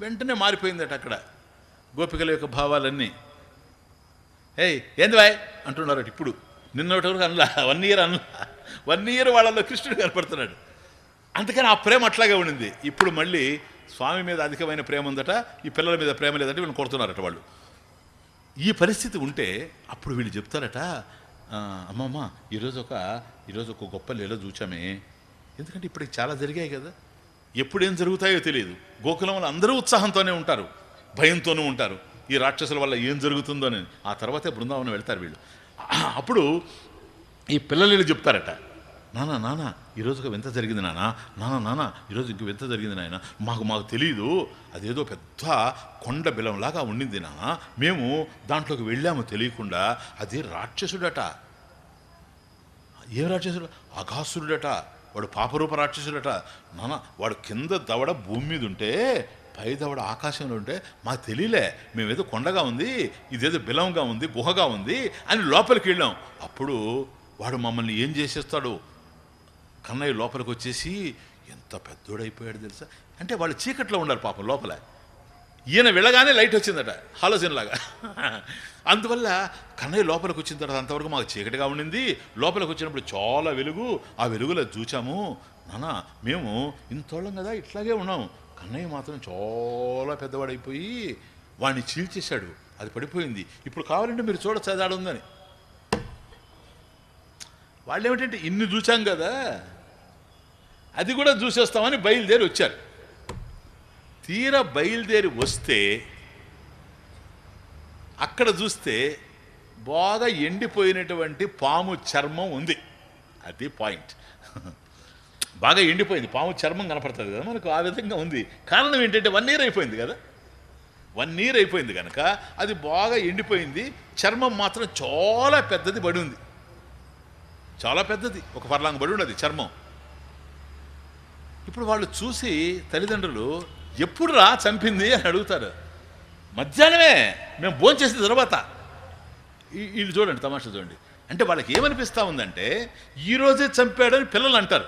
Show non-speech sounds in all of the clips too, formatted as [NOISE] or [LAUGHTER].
వెంటనే మారిపోయిందట అక్కడ. గోపికల యొక్క భావాలన్నీ. ఏయ్ ఏంది బాయ్? అంటున్నారట ఇప్పుడు. నిన్నటి వరకు అనలా వన్ ఇయర్ అనలా. వన్ ఇయర్ వాళ్ళలో కృష్ణుడు కనపడుతున్నాడు. అందుకని ఆ ప్రేమ అట్లాగే ఉండింది. ఇప్పుడు మళ్ళీ స్వామి మీద అధికమైన ప్రేమ ఉందట ఈ పిల్లల మీద ప్రేమ లేదంటే వీళ్ళని కొడుతున్నారట వాళ్ళు. ఈ పరిస్థితి ఉంటే అప్పుడు వీళ్ళు చెప్తారట అమ్మమ్మ ఈరోజు ఒక ఈరోజు ఒక గొప్ప లీల చూచామే. ఎందుకంటే ఇప్పటికి చాలా జరిగాయి కదా. ఎప్పుడేం జరుగుతాయో తెలియదు గోకులంలో అందరూ ఉత్సాహంతోనే ఉంటారు. భయంతోనూ ఉంటారు. ఈ రాక్షసుల వల్ల ఏం జరుగుతుందో అని. ఆ తర్వాతే బృందావనం వెళ్తారు వీళ్ళు. అప్పుడు ఈ పిల్లలు వీళ్ళు చెప్తారట. నానా నానా ఈరోజు ఒక వింత జరిగింది నానా. నానా నానా ఈరోజు ఇంక వింత జరిగింది నాయన. మాకు మాకు తెలియదు అదేదో పెద్ద కొండ బిలంలాగా ఉండింది నానా. మేము దాంట్లోకి వెళ్ళాము తెలియకుండా. అది రాక్షసుడట. ఏ రాక్షసుడు? అఘాసురుడట. వాడు పాపరూప రాక్షసుడట నాన్న వాడు కింద దవడ భూమి మీద ఉంటే పై దవడ ఆకాశంలో ఉంటే మాకు తెలియలే మేమేదో కొండగా ఉంది ఇదేదో బిలంగా ఉంది గుహగా ఉంది అని లోపలికి వెళ్ళాం. అప్పుడు వాడు మమ్మల్ని ఏం చేసేస్తాడు? కన్నయ్య లోపలికి వచ్చేసి ఎంత పెద్దోడైపోయాడు తెలుసా? అంటే వాళ్ళు చీకట్లో ఉన్నారు పాపం లోపల. ఈయన వెళ్ళగానే లైట్ వచ్చిందట హాలోజన్ లాగా. అందువల్ల కన్నయ్య లోపలికి వచ్చిన తర్వాత అంతవరకు మాకు చీకటిగా ఉండింది. లోపలికి వచ్చినప్పుడు చాలా వెలుగు ఆ వెలుగులో చూచాము. నాన్న మేము ఇంతోళ్ళం కదా ఇట్లాగే ఉన్నాం. కన్నయ్య మాత్రం చాలా పెద్దవాడైపోయి వాడిని చీల్చేశాడు. అది పడిపోయింది. ఇప్పుడు కావాలంటే మీరు చూడొచ్చు అది ఉందని. వాళ్ళు ఏమిటంటే ఇన్ని చూచాం కదా అది కూడా చూసేస్తామని బయలుదేరి వచ్చారు. తీరా బయలుదేరి వస్తే అక్కడ చూస్తే బాగా ఎండిపోయినటువంటి పాము చర్మం ఉంది. అది పాయింట్. [LAUGHS] బాగా ఎండిపోయింది. పాము చర్మం కనపడుతుంది కదా మనకు ఆ విధంగా ఉంది. కారణం ఏంటంటే వన్ ఇయర్ అయిపోయింది కదా. వన్ ఇయర్ అయిపోయింది కనుక అది బాగా ఎండిపోయింది. చర్మం మాత్రం చాలా పెద్దది పడి ఉంది. చాలా పెద్దది. ఒక పర్లాంగ బడి ఉన్నది చర్మం. ఇప్పుడు వాళ్ళు చూసి తల్లిదండ్రులు ఎప్పుడు రా చంపింది అని అడుగుతారు. మధ్యాహ్నమే మేము భోంచేసిన తర్వాత ఈ- వీళ్ళు చూడండి తమాషా చూడండి. అంటే వాళ్ళకి ఏమనిపిస్తూ ఉందంటే ఈరోజే చంపాడని పిల్లలు అంటారు.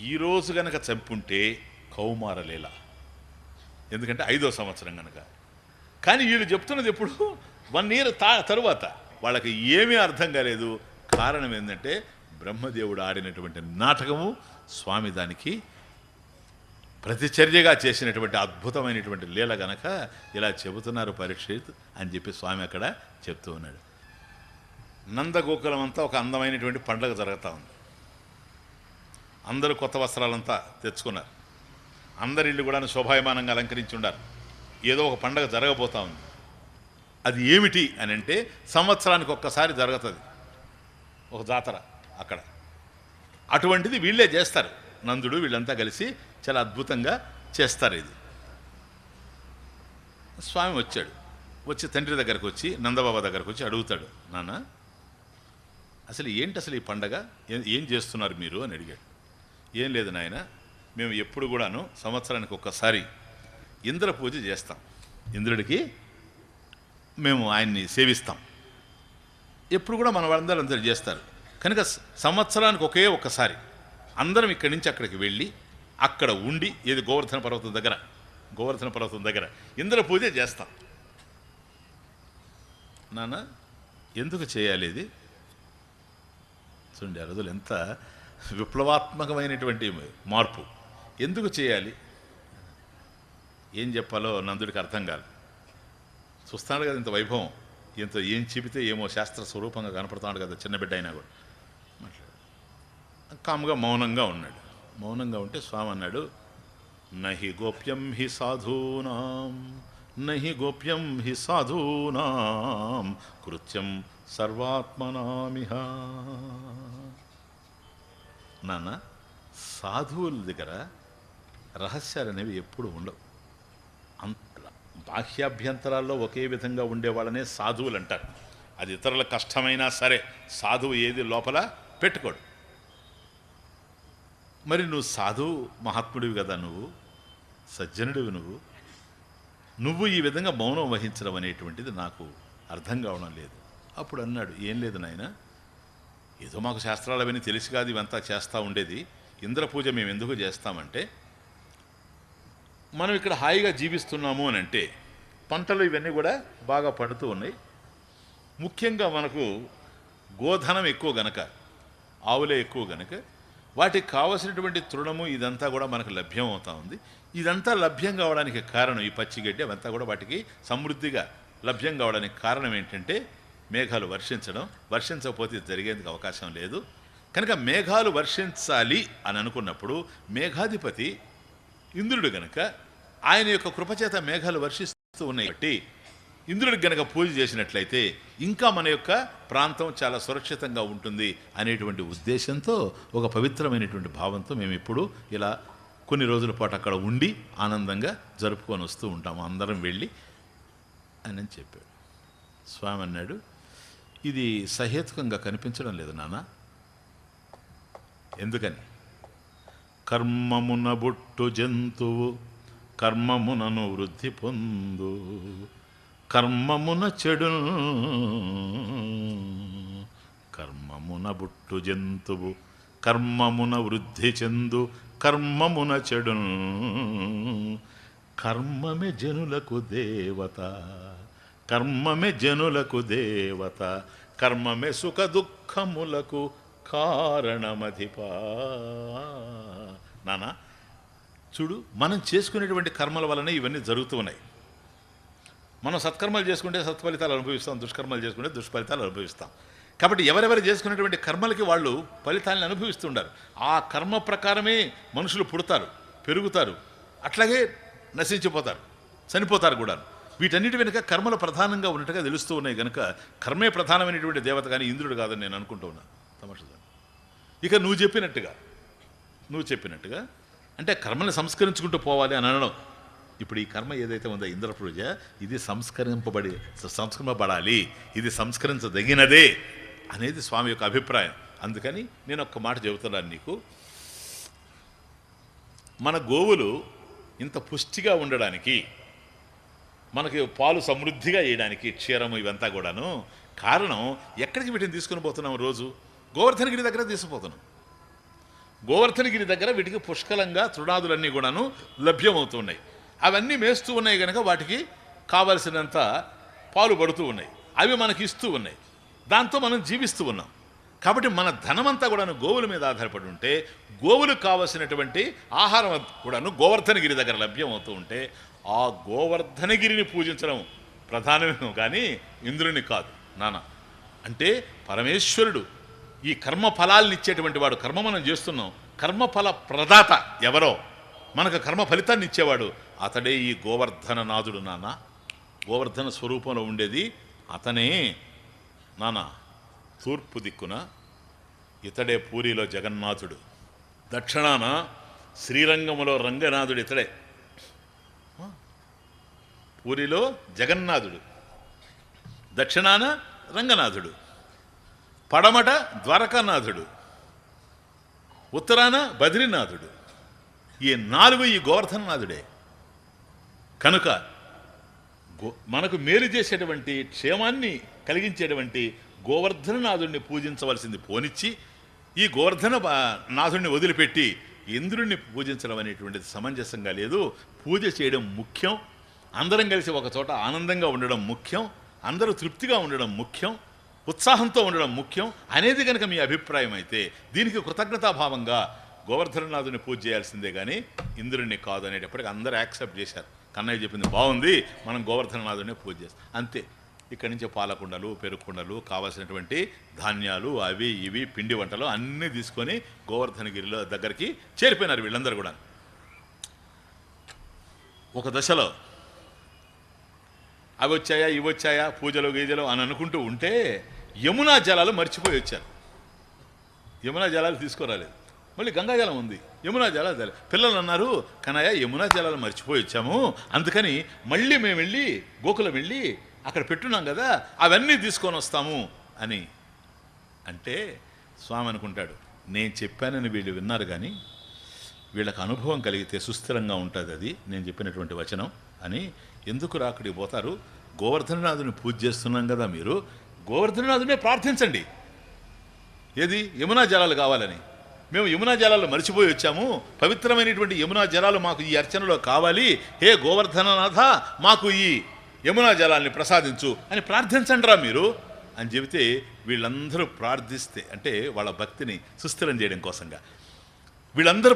ఈరోజు గనక చంపుంటే కౌమారలేల ఎందుకంటే ఐదో సంవత్సరం గనక. కానీ వీళ్ళు చెప్తున్నది ఎప్పుడు? వన్ ఇయర్ తా తరువాత. వాళ్ళకి ఏమీ అర్థం కాలేదు. కారణం ఏంటంటే బ్రహ్మదేవుడు ఆడినటువంటి నాటకము స్వామి దానికి ప్రతిచర్యగా చేసినటువంటి అద్భుతమైనటువంటి లీల గనక ఇలా చెబుతున్నారు పరీక్షిత్ అని చెప్పి స్వామి అక్కడ చెప్తూ ఉన్నాడు. నందగోకులం అంతా ఒక అందమైనటువంటి పండగ జరుగుతూ ఉంది. అందరూ కొత్త వస్త్రాలంతా తెచ్చుకున్నారు. అందరి ఇల్లు కూడా శోభాయమానంగా అలంకరించి ఉండారు ఏదో ఒక పండగ జరగబోతా ఉంది. అది ఏమిటి అని అంటే సంవత్సరానికి ఒక్కసారి జరుగుతుంది. ఒక జాతర అక్కడ. అటువంటిది వీళ్ళే చేస్తారు. నందుడు వీళ్ళంతా కలిసి చాలా అద్భుతంగా చేస్తారు ఇది. స్వామి వచ్చాడు. వచ్చి తండ్రి దగ్గరకు వచ్చి నందబాబా దగ్గరకు వచ్చి అడుగుతాడు నాన్న అసలు ఏంటి అసలు ఈ పండగ? ఏం చేస్తున్నారు మీరు? అని అడిగాడు. ఏం లేదు నాయన మేము ఎప్పుడు కూడాను సంవత్సరానికి ఒక్కసారి ఇంద్ర పూజ చేస్తాం. ఇంద్రుడికి మేము ఆయన్ని సేవిస్తాం. ఎప్పుడు కూడా మన వాళ్ళందరూ అందరూ చేస్తారు. కనుక సంవత్సరానికి ఒకే ఒక్కసారి అందరం ఇక్కడి నుంచి అక్కడికి వెళ్ళి అక్కడ ఉండి ఏది గోవర్ధన పర్వతం దగ్గర? గోవర్ధన పర్వతం దగ్గర. ఇంద్ర పూజ చేస్తాం. నాన్న ఎందుకు చేయాలి ఇది? చూడండి ఆ రోజులు ఎంత విప్లవాత్మకమైనటువంటి మార్పు. ఎందుకు చేయాలి? ఏం చెప్పాలో నందుడికి అర్థం కాదు. చూస్తాడు కదా ఇంత వైభవం. ఇంత ఏం చెబితే ఏమో శాస్త్ర స్వరూపంగా కనపడుతున్నాడు కదా చిన్న బిడ్డ అయినా కూడా. మాట్లాడు. కాముగా మౌనంగా ఉన్నాడు. మౌనంగా ఉంటే స్వామి అన్నాడు నహి గోప్యం హి సాధూనాం నహి గోప్యం హి సాధూనాం కృత్యం సర్వాత్మనామిహ. నాన్న సాధువుల దగ్గర రహస్యాలు అనేవి ఎప్పుడు ఉండవు. అంత బాహ్యాభ్యంతరాల్లో ఒకే విధంగా ఉండేవాళ్ళనే సాధువులు అంటారు అది ఇతరుల కష్టమైనా సరే సాధువు ఏది లోపల పెట్టుకోడు. మరి నువ్వు సాధువు మహాత్ముడివి కదా నువ్వు సజ్జనుడివి నువ్వు. నువ్వు ఈ విధంగా మౌనం వహించడం అనేటువంటిది నాకు అర్థం కావడం లేదు. అప్పుడు అన్నాడు ఏం లేదు నాయన ఏదో మాకు శాస్త్రాలు అవన్నీ తెలిసి కాదు ఇవంతా చేస్తూ ఉండేది. ఇంద్ర పూజ మేము ఎందుకు చేస్తామంటే మనం ఇక్కడ హాయిగా జీవిస్తున్నాము అని అంటే పంటలు ఇవన్నీ కూడా బాగా పండుతూ ఉన్నాయి. ముఖ్యంగా మనకు గోధనం ఎక్కువ గనక ఆవులే ఎక్కువ గనక వాటికి కావలసినటువంటి తృణము ఇదంతా కూడా మనకు లభ్యం అవుతా ఉంది. ఇదంతా లభ్యం కావడానికి కారణం ఈ పచ్చిగడ్డి అవంతా కూడా వాటికి సమృద్ధిగా లభ్యం కావడానికి కారణం ఏంటంటే మేఘాలు వర్షించడం. వర్షించకపోతే జరిగేందుకు అవకాశం లేదు. కనుక మేఘాలు వర్షించాలి అని అనుకున్నప్పుడు మేఘాధిపతి ఇంద్రుడు గనక ఆయన యొక్క కృపచేత మేఘాలు వర్షిస్తూ ఉన్నాయి. కాబట్టి ఇంద్రుడికి గనక పూజ చేసినట్లయితే ఇంకా మన యొక్క ప్రాంతం చాలా సురక్షితంగా ఉంటుంది అనేటువంటి ఉద్దేశంతో ఒక పవిత్రమైనటువంటి భావంతో మేము ఇప్పుడు ఇలా కొన్ని రోజుల పాటు అక్కడ ఉండి ఆనందంగా జరుపుకొని వస్తూ ఉంటాము. అందరం వెళ్ళి అని అని చెప్పాడు. స్వామి అన్నాడు ఇది సహేతుకంగా కనిపించడం లేదు నాన్న. ఎందుకని? కర్మమున బుట్టు జంతువు కర్మమునను వృద్ధి పొందు. కర్మమున చెడు కర్మమున బుట్టు జంతువు కర్మమున వృద్ధి చెందు కర్మమున చెడు కర్మమే జనులకు దేవత కర్మమే జనులకు దేవత కర్మమే సుఖ దుఃఖములకు కారణమధిపా. నానా చూడు మనం చేసుకునేటువంటి కర్మల వలన ఇవన్నీ జరుగుతూ ఉన్నాయి. మనం సత్కర్మలు చేసుకుంటే సత్ఫలితాలు అనుభవిస్తాం దుష్కర్మలు చేసుకుంటే దుష్ఫలితాలు అనుభవిస్తాం. కాబట్టి ఎవరెవరు చేసుకునేటువంటి కర్మలకి వాళ్ళు ఫలితాలను అనుభవిస్తుండారు ఆ కర్మ ప్రకారమే మనుషులు పుడతారు పెరుగుతారు అట్లాగే నశించిపోతారు చనిపోతారు కూడా వీటన్నిటి వెనుక కర్మలు ప్రధానంగా ఉన్నట్టుగా తెలుస్తూ ఉన్నాయి కనుక కర్మే ప్రధానమైనటువంటి దేవత కానీ ఇంద్రుడు కాదని నేను అనుకుంటూ ఉన్నాను తమాషా ఇక నువ్వు చెప్పినట్టుగా నువ్వు చెప్పినట్టుగా అంటే కర్మని సంస్కరించుకుంటూ పోవాలి అని అనడం ఇప్పుడు ఈ కర్మ ఏదైతే ఉందో ఇంద్రపూజ ఇది సంస్కరింపబడి సంస్కరింపబడాలి ఇది సంస్కరించదగినదే అనేది స్వామి యొక్క అభిప్రాయం. అందుకని నేను ఒక్క మాట చెబుతున్నాను నీకు. మన గోవులు ఇంత పుష్టిగా ఉండడానికి మనకి పాలు సమృద్ధిగా వేయడానికి క్షీరము ఇవంతా కూడాను కారణం ఎక్కడికి వీటిని తీసుకుని పోతున్నాం రోజు? గోవర్ధనగిరి దగ్గర తీసుకుపోతున్నాం. గోవర్ధనగిరి దగ్గర వీటికి పుష్కలంగా తృణాదులన్నీ కూడాను లభ్యమవుతున్నాయి. అవన్నీ మేస్తూ ఉన్నాయి కనుక వాటికి కావలసినంత పాలు పడుతూ ఉన్నాయి. అవి మనకి ఇస్తూ ఉన్నాయి. దాంతో మనం జీవిస్తూ ఉన్నాం. కాబట్టి మన ధనమంతా కూడాను గోవుల మీద ఆధారపడి ఉంటే గోవులకు కావలసినటువంటి ఆహారం కూడాను గోవర్ధనగిరి దగ్గర లభ్యమవుతూ ఉంటే ఆ గోవర్ధనగిరిని పూజించడం ప్రధానమేమో కానీ ఇంద్రుని కాదు. నాన్న అంటే పరమేశ్వరుడు ఈ కర్మ ఫలాలను ఇచ్చేటువంటి వాడు కర్మ మనం చేస్తున్నాం. కర్మఫల ప్రదాత ఎవరో? మనకు కర్మ ఫలితాన్ని ఇచ్చేవాడు అతడే ఈ గోవర్ధన నాథుడు నాన్న. గోవర్ధన స్వరూపంలో ఉండేది అతనే. నాన్న తూర్పు దిక్కున ఇతడే పూరిలో జగన్నాథుడు. దక్షిణాన శ్రీరంగములో రంగనాథుడు ఇతడే. పూరిలో జగన్నాథుడు. దక్షిణాన రంగనాథుడు. పడమట ద్వారకానాథుడు. ఉత్తరాన బద్రీనాథుడు. ఈ నాలుగు ఈ గోవర్ధననాథుడే. కనుక గో- మనకు మేలు చేసేటువంటి క్షేమాన్ని కలిగించేటువంటి గోవర్ధననాథుడిని పూజించవలసింది పోనిచ్చి ఈ గోవర్ధన నాథుణ్ణి నాథుడిని వదిలిపెట్టి ఇంద్రుణ్ణి పూజించడం అనేటువంటిది సమంజసంగా లేదు. పూజ చేయడం ముఖ్యం. అందరం కలిసి ఒక చోట ఆనందంగా ఉండడం ముఖ్యం. అందరూ తృప్తిగా ఉండడం ముఖ్యం. ఉత్సాహంతో ఉండడం ముఖ్యం. అనేది కనుక మీ అభిప్రాయం అయితే దీనికి కృతజ్ఞతాభావంగా గోవర్ధననాథుని పూజ చేయాల్సిందే కానీ ఇంద్రుణ్ణి కాదు అనేటప్పటికి అందరూ యాక్సెప్ట్ చేశారు. కన్నయ్య చెప్పింది బాగుంది మనం గోవర్ధననాథుని పూజ చేస్తాం. అంతే. ఇక్కడి నుంచి పాలకుండలు పెరుగుకుండలు కావాల్సినటువంటి ధాన్యాలు అవి ఇవి పిండి వంటలు అన్నీ తీసుకొని గోవర్ధనగిరిలో దగ్గరికి చేరిపోయినారు వీళ్ళందరూ కూడా ఒక దశలో అవి వచ్చాయా ఇవి వచ్చాయా పూజలు గీజలు అని అనుకుంటూ ఉంటే యమునా జలాలు మర్చిపోయి వచ్చారు. యమునా జలాలు తీసుకురాలేదు. మళ్ళీ గంగాజలం ఉంది. యమునా జలాలు పిల్లలు అన్నారు కనయ్య యమునా జలాలు మర్చిపోయి వచ్చాము. అందుకని మళ్ళీ మేము వెళ్ళి గోకులం వెళ్ళి అక్కడ పెట్టున్నాం కదా అవన్నీ తీసుకొని వస్తాము. అని. అంటే స్వామి అనుకుంటాడు నేను చెప్పానని వీళ్ళు విన్నారు కానీ వీళ్ళకి అనుభవం కలిగితే సుస్థిరంగా ఉంటుంది అది నేను చెప్పినటువంటి వచనం. అని. ఎందుకు రాకుడికి పోతారు? గోవర్ధననాథుని పూజ చేస్తున్నాం కదా మీరు. గోవర్ధననాథునే ప్రార్థించండి. ఏది? యమునా జలాలు కావాలని. మేము యమునా జలాలు మర్చిపోయి వచ్చాము. పవిత్రమైనటువంటి యమునా జలాలు మాకు ఈ అర్చనలో కావాలి. హే గోవర్ధననాథ మాకు ఈ యమునా జలాల్ని ప్రసాదించు అని ప్రార్థించండి రా మీరు అని చెబితే వీళ్ళందరూ ప్రార్థిస్తే అంటే వాళ్ళ భక్తిని సుస్థిరం చేయడం కోసంగా. వీళ్ళందరూ